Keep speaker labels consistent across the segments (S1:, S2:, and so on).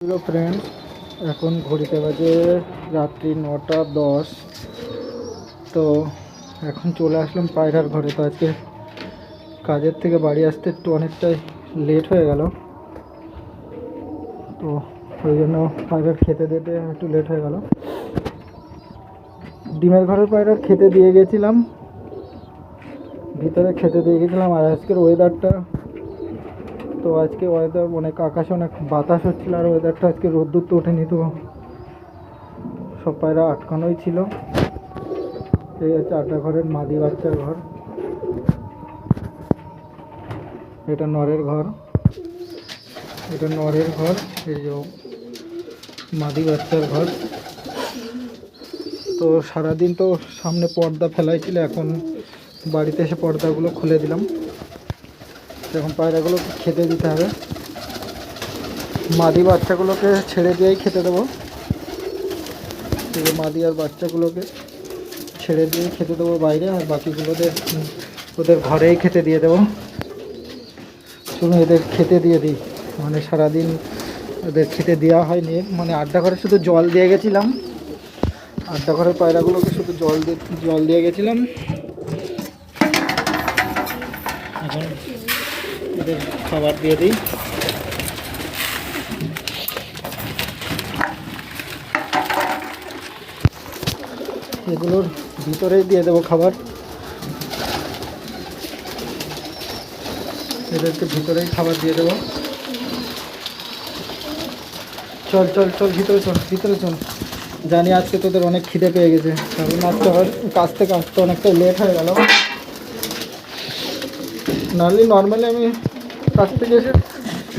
S1: Hello friends এখন ঘড়িতে বাজে রাত্রি নটা দশ। তো এখন চলে আসলাম পায়রার ঘরে। তো আজকে কাজের থেকে বাড়ি আসতে একটু অনেকটাই লেট হয়ে গেল। তো ওই জন্য পায়রার খেতে দিতে একটু লেট হয়ে গেল। ডিমের ঘরের পায়রার খেতে দিয়ে গেছিলাম। ভিতরে খেতে দিয়ে গেছিলাম আর আজকের ওয়েদারটা তো আজকে ওয়েদার অনেক আকাশে অনেক বাতাস হচ্ছিল আর ওয়েদারটা আজকে রোদ্দুর তো ওঠেনি তো। সব পায়রা আটকানোই ছিল। এই হচ্ছে আটা ঘরের মাদি বাচ্চার ঘর। এটা নরের ঘর। এটা নরের ঘর, এই যে মাদি বাচ্চার ঘর। তো সারাদিন তো সামনে পর্দা ফেলাই ছিল এখন বাড়িতে এসে পর্দাগুলো খুলে দিলাম। এখন পায়রাগুলোকে খেতে দিতে হবে। মাদি বাচ্চাগুলোকে ছেড়ে দিয়েই খেতে দেবো। মাদি আর বাচ্চাগুলোকে ছেড়ে দিয়ে খেতে দেবো বাইরে আর বাকিগুলোদের উম, ওদের ঘরেই খেতে দিয়ে দেবো। চলুন এদের খেতে দিয়ে দিই। মানে সারাদিন ওদের খেতে দেওয়া হয়নি। মানে আড্ডা ঘরে শুধু জল দিয়ে গেছিলাম। আড্ডা ঘরের পায়রাগুলোকে শুধু জল দিয়ে জল দিয়ে গেছিলাম। এখন এদের খাবার দিয়ে দিই। এগুলোর ভিতরেই দিয়ে দেবো খাবার। এদেরকে ভিতরেই খাবার দিয়ে দেবো। চল চল চল, ভিতরে চল ভিতরে চল। জানি আজকে তোদের অনেক খিদে পেয়ে গেছে। কারণ আজকে কাজ থেকে আসতে অনেকটা লেট হয়ে গেল। নাহলে নর্মালি আমি কাছ থেকে এসে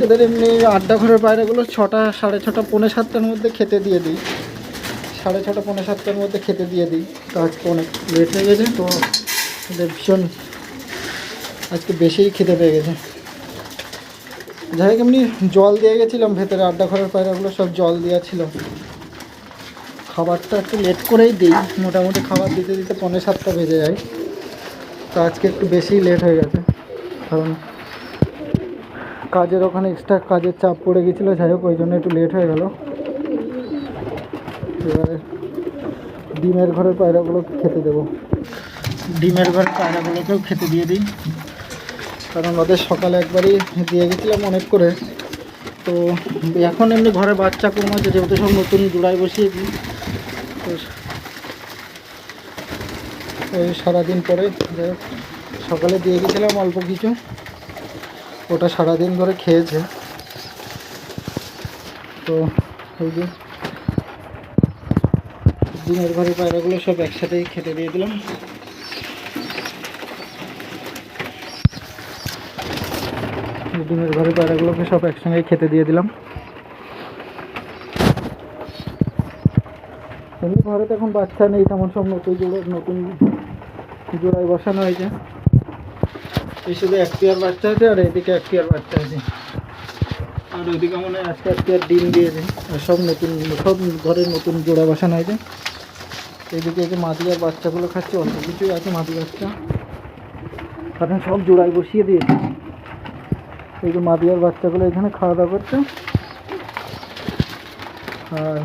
S1: এদের এমনি আড্ডা ঘরের বাইরেগুলো ছটা, সাড়ে ছটা, পৌনে সাতটার মধ্যে খেতে দিয়ে দিই। সাড়ে ছটা, পৌনে সাতটার মধ্যে খেতে দিয়ে দিই। তো আজকে অনেক লেট হয়ে গেছে, তো এদের ভীষণ আজকে বেশিই খেতে পেয়ে গেছে। যাই হোক, এমনি জল দিয়ে গেছিলাম, ভেতরে আড্ডা ঘরের পায়রাগুলো সব জল দেওয়া ছিল। খাবারটা একটু লেট করেই দিই, মোটামুটি খাবার দিতে দিতে পৌনে সাতটা বেজে যায়। তো আজকে একটু বেশিই লেট হয়ে গেছে। কারণ কাজের ওখানে এক্সট্রা কাজের চাপ পড়ে গেছিল, যাই হোক, ওই জন্য একটু লেট হয়ে গেল। এবারে ডিমের ঘরের পায়রাগুলোকে খেতে দেবো। ডিমের ঘরের পায়রাগুলোকেও খেতে দিয়ে দিই। কারণ ওদের সকালে একবারই দিয়ে গেছিলাম অনেক করে। তো এখন এমনি ঘরে বাচ্চা কম আছে, যেহেতু সব নতুন জোড়াই বসিয়ে দিই। তো ওই সারাদিন পরে, যাই হোক সকালে দিয়ে গেছিলাম অল্প কিছু। ওটা সারাদিন ধরে খেয়েছে। তো এই যে ডিমের ঘরে পায়রাগুলো সব একসাথেই খেতে দিয়ে দিলাম। ডিমের ঘরে পায়রাগুলোকে সব একসঙ্গে খেতে দিয়ে দিলাম। এমনি ঘরে তো এখন বাচ্চা নেই, তেমন সব নতুন জোড়া নতুন জোড়ায় বসানো হয়েছে। এই শুধু এক বাচ্চা আছে আর এদিকে এক পেয়ার বাচ্চা আছে আর ওইদিকে মনে হয় আজকে এক পেয়ার ডিম দিয়েছে। আর সব নতুন, সব ঘরে নতুন জোড়া বসানো হয়েছে। এইদিকে এই যে মাদি বাচ্চাগুলো খাচ্ছে, অল্প কিছুই আছে মাদি বাচ্চা কারণ সব জোড়ায় বসিয়ে দিয়েছে। এই যে মাদি বাচ্চাগুলো এখানে খাওয়া দাওয়া করছে। আর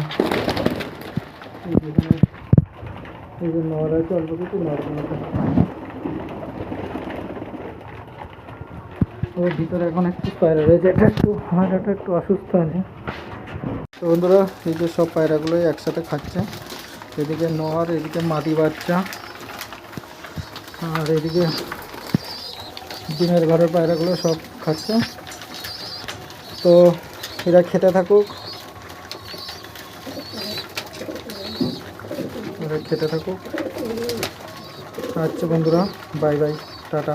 S1: এই যে নর আছে, অল্প কিছু নরগুলো ওর ভিতরে এখন একটু পায়রা রয়েছে। এটা একটু এটা একটু অসুস্থ আছে। তো বন্ধুরা, এই যে সব পায়রাগুলোই একসাথে খাচ্ছে। এদিকে নর এদিকে মাদি বাচ্চা। আর এদিকে ডিমের ঘরের পায়রাগুলো সব খাচ্ছে। তো এরা খেতে থাকুক। এরা খেতে থাকুক। আচ্ছা বন্ধুরা, বাই বাই, টাটা।